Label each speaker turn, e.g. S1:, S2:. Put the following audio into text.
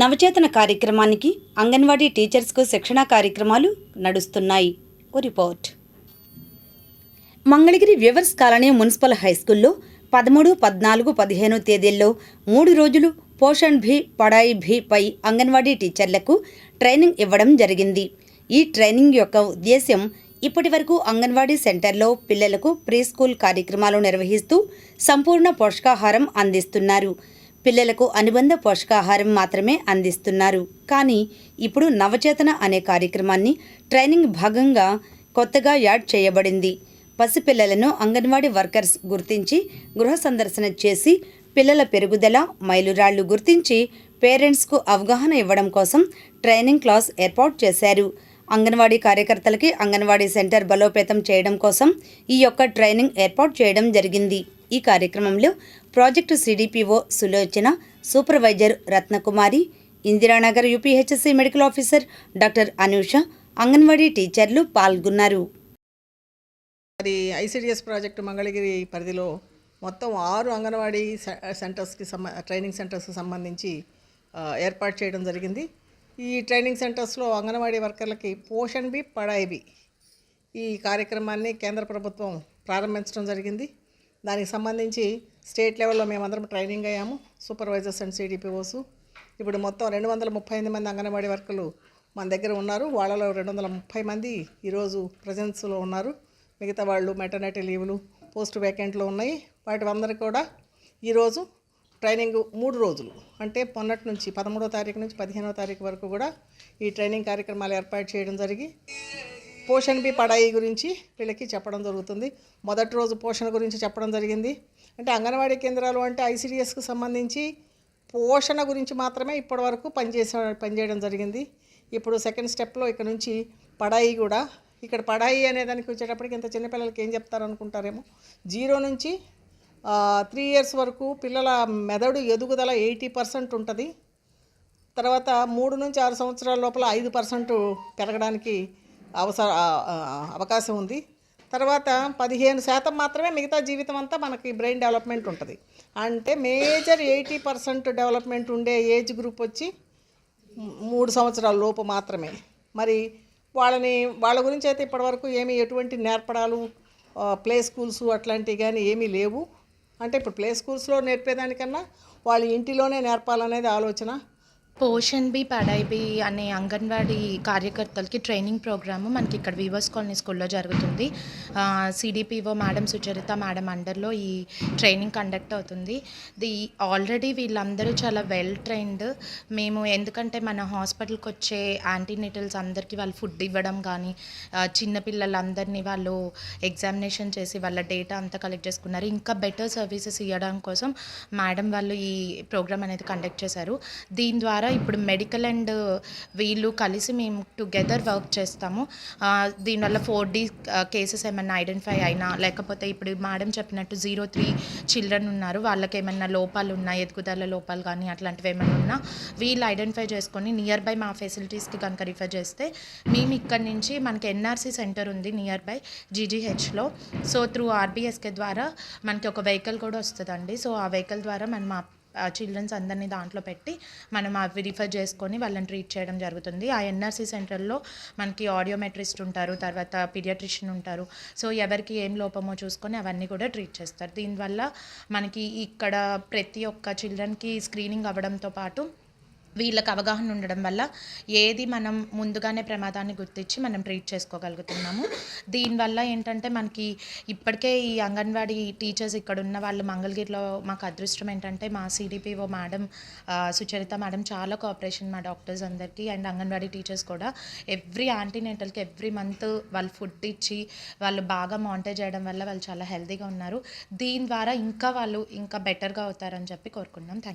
S1: నవచేతన కార్యక్రమానికి అంగన్వాడీ టీచర్స్కు శిక్షణా కార్యక్రమాలు నడుస్తున్నాయి. Report. Mangalagiri viewers colony municipal high స్కూల్లో పదమూడు పద్నాలుగు పదిహేను తేదీల్లో మూడు రోజులు పోషణ్ భీ పడాయి భీ పై అంగన్వాడీ టీచర్లకు ట్రైనింగ్ ఇవ్వడం జరిగింది. ఈ ట్రైనింగ్ యొక్క ఉద్దేశ్యం ఇప్పటి వరకు అంగన్వాడీ సెంటర్లో పిల్లలకు ప్రీ స్కూల్ కార్యక్రమాలు నిర్వహిస్తూ సంపూర్ణ పోషకాహారం అందిస్తున్నారు. పిల్లలకు అనుబంధ పోషకాహారం మాత్రమే అందిస్తున్నారు. కానీ ఇప్పుడు నవచేతన అనే కార్యక్రమాన్ని ట్రైనింగ్ భాగంగా కొత్తగా యాడ్ చేయబడింది. పసిపిల్లలను అంగన్వాడీ వర్కర్స్ గుర్తించి గృహ సందర్శన చేసి పిల్లల పెరుగుదల మైలురాళ్ళు గుర్తించి పేరెంట్స్కు అవగాహన ఇవ్వడం కోసం ట్రైనింగ్ క్లాస్ ఏర్పాటు చేశారు. అంగన్వాడీ కార్యకర్తలకి అంగన్వాడీ సెంటర్ బలోపేతం చేయడం కోసం ఈ యొక్క ట్రైనింగ్ ఏర్పాటు చేయడం జరిగింది. ఈ కార్యక్రమంలో project CDPO Sulochana supervisor Ratnakumari Indiranagar UPHSC medical officer doctor Anusha Anganwadi టీచర్లు పాల్గొన్నారు.
S2: అది ఐసిడిఎస్ ప్రాజెక్టు మంగళగిరి పరిధిలో మొత్తం ఆరు అంగన్వాడీ సె- సెంటర్స్కి సంబ ట్రైనింగ్ సెంటర్స్కి సంబంధించి ఏర్పాటు చేయడం జరిగింది. ఈ ట్రైనింగ్ సెంటర్స్లో అంగన్వాడీ వర్కర్లకి పోషణ్ బి పడాయి బి. ఈ కార్యక్రమాన్ని కేంద్ర ప్రభుత్వం ప్రారంభించడం జరిగింది. దానికి సంబంధించి స్టేట్ లెవెల్లో మేమందరం ట్రైనింగ్ అయ్యాము. Supervisors and CDPOs. ఇప్పుడు మొత్తం రెండు వందల ముప్పై ఎనిమిది మంది అంగన్వాడీ వర్కర్లు మన దగ్గర ఉన్నారు. వాళ్ళలో రెండు వందల ముప్పై మంది ఈరోజు ప్రజెన్స్లో ఉన్నారు. మిగతా వాళ్ళు మెటర్నిటీ లీవ్లు పోస్ట్ వేకెంట్లు ఉన్నాయి. వాటి అందరికీ కూడా ఈరోజు ట్రైనింగ్ మూడు రోజులు. అంటే మొన్నటి నుంచి పదమూడో తారీఖు నుంచి పదిహేనో తారీఖు వరకు కూడా ఈ ట్రైనింగ్ కార్యక్రమాలు ఏర్పాటు చేయడం జరిగి పోషణ్ బి పడాయి గురించి వీళ్ళకి చెప్పడం జరుగుతుంది. మొదటి రోజు పోషణ గురించి చెప్పడం జరిగింది. అంటే అంగన్వాడీ కేంద్రాలు అంటే ఐసిడిఎస్కి సంబంధించి పోషణ గురించి మాత్రమే ఇప్పటివరకు పనిచేసే పనిచేయడం జరిగింది. ఇప్పుడు సెకండ్ స్టెప్లో ఇక్కడ నుంచి పడాయి కూడా. ఇక్కడ పడాయి అనే దానికి వచ్చేటప్పటికి ఇంత చిన్నపిల్లలకి ఏం చెప్తారు అనుకుంటారేమో జీరో నుంచి త్రీ ఇయర్స్ వరకు పిల్లల మెదడు ఎదుగుదల ఎయిటీ పర్సెంట్ ఉంటుంది. తర్వాత మూడు నుంచి ఆరు సంవత్సరాల లోపల ఐదు పర్సెంట్ పెరగడానికి అవసర అవకాశం ఉంది. తర్వాత పదిహేను శాతం మాత్రమే మిగతా జీవితం అంతా మనకి బ్రెయిన్ డెవలప్మెంట్ ఉంటుంది. అంటే మేజర్ ఎయిటీ పర్సెంట్ డెవలప్మెంట్ ఉండే ఏజ్ గ్రూప్ వచ్చి మూడు సంవత్సరాల లోపు మాత్రమే. మరి వాళ్ళని వాళ్ళ గురించి అయితే ఇప్పటివరకు ఏమీ ఎటువంటి నేర్పడాలు ప్లే స్కూల్స్ అట్లాంటివి కానీ ఏమీ లేవు. అంటే ఇప్పుడు ప్లే స్కూల్స్లో నేర్పేదానికన్నా వాళ్ళ ఇంటిలోనే నేర్పాలనేది ఆలోచన.
S3: పోషన్ బి పడాయి బి అనే అంగన్వాడీ కార్యకర్తలకి ట్రైనింగ్ ప్రోగ్రాము మనకి ఇక్కడ వివర్స్ కాలనీ స్కూల్లో జరుగుతుంది. సిడిపిఓ మేడం సుచరిత మేడం అండర్లో ఈ ట్రైనింగ్ కండక్ట్ అవుతుంది. ది ఆల్రెడీ వీళ్ళందరూ చాలా వెల్ ట్రైన్డ్. మేము ఎందుకంటే మన హాస్పిటల్కి వచ్చే యాంటీనిటల్స్ అందరికీ వాళ్ళు ఫుడ్ ఇవ్వడం కానీ చిన్నపిల్లలందరినీ వాళ్ళు ఎగ్జామినేషన్ చేసి వాళ్ళ డేటా అంతా కలెక్ట్ చేసుకున్నారు. ఇంకా బెటర్ సర్వీసెస్ ఇవ్వడం కోసం మేడం వాళ్ళు ఈ ప్రోగ్రామ్ అనేది కండక్ట్ చేశారు. దీని ద్వారా ఇప్పుడు మెడికల్ అండ్ వీళ్ళు కలిసి మేము టుగెదర్ వర్క్ చేస్తాము. దీనివల్ల ఫోర్ డి కేసెస్ ఏమైనా ఐడెంటిఫై అయినా లేకపోతే ఇప్పుడు మేడం చెప్పినట్టు జీరో త్రీ చిల్డ్రన్ ఉన్నారు. వాళ్ళకి ఏమైనా లోపాలు ఉన్నా ఎదుగుదల లోపాలు కానీ అట్లాంటివి ఏమైనా ఉన్నా వీళ్ళు ఐడెంటిఫై చేసుకొని నియర్ బై మా ఫెసిలిటీస్కి కనుక రిఫర్ చేస్తే మేము ఇక్కడ నుంచి మనకి ఎన్ఆర్సీ సెంటర్ ఉంది నియర్ బై జీజీహెచ్లో సో త్రూ ఆర్బీఎస్కే ద్వారా మనకి ఒక వెహికల్ కూడా వస్తుందండి. సో ఆ వెహికల్ ద్వారా మనం మా చిల్డ్రన్స్ అందరినీ దాంట్లో పెట్టి మనం అవి రిఫర్ చేసుకొని వాళ్ళని ట్రీట్ చేయడం జరుగుతుంది. ఆ ఎన్ఆర్సీ సెంటర్లో మనకి ఆడియోమెట్రిస్ట్ ఉంటారు తర్వాత పీడియాట్రిషియన్ ఉంటారు. సో ఎవరికి ఏం లోపమో చూసుకొని అవన్నీ కూడా ట్రీట్ చేస్తారు. దీనివల్ల మనకి ఇక్కడ ప్రతి ఒక్క చిల్డ్రన్కి స్క్రీనింగ్ అవ్వడంతో పాటు వీళ్ళకి అవగాహన ఉండడం వల్ల ఏది మనం ముందుగానే ప్రమాదాన్ని గుర్తించి మనం ట్రీట్ చేసుకోగలుగుతున్నాము. దీనివల్ల ఏంటంటే మనకి ఇప్పటికే ఈ అంగన్వాడీ టీచర్స్ ఇక్కడ ఉన్న వాళ్ళు మంగళగిరిలో మాకు అదృష్టం ఏంటంటే మా సిడిపిఓ మేడం సుచరిత మేడం చాలా కోఆపరేషన్ మా డాక్టర్స్ అందరికీ అండ్ అంగన్వాడీ టీచర్స్ కూడా. ఎవ్రీ ఆంటీనేటల్కి ఎవ్రీ మంత్ వాళ్ళు ఫుడ్ ఇచ్చి వాళ్ళు బాగా మానిటర్ చేయడం వల్ల వాళ్ళు చాలా హెల్తీగా ఉన్నారు. దీని ద్వారా ఇంకా వాళ్ళు ఇంకా బెటర్గా అవుతారని చెప్పి కోరుకున్నాం థ్యాంక్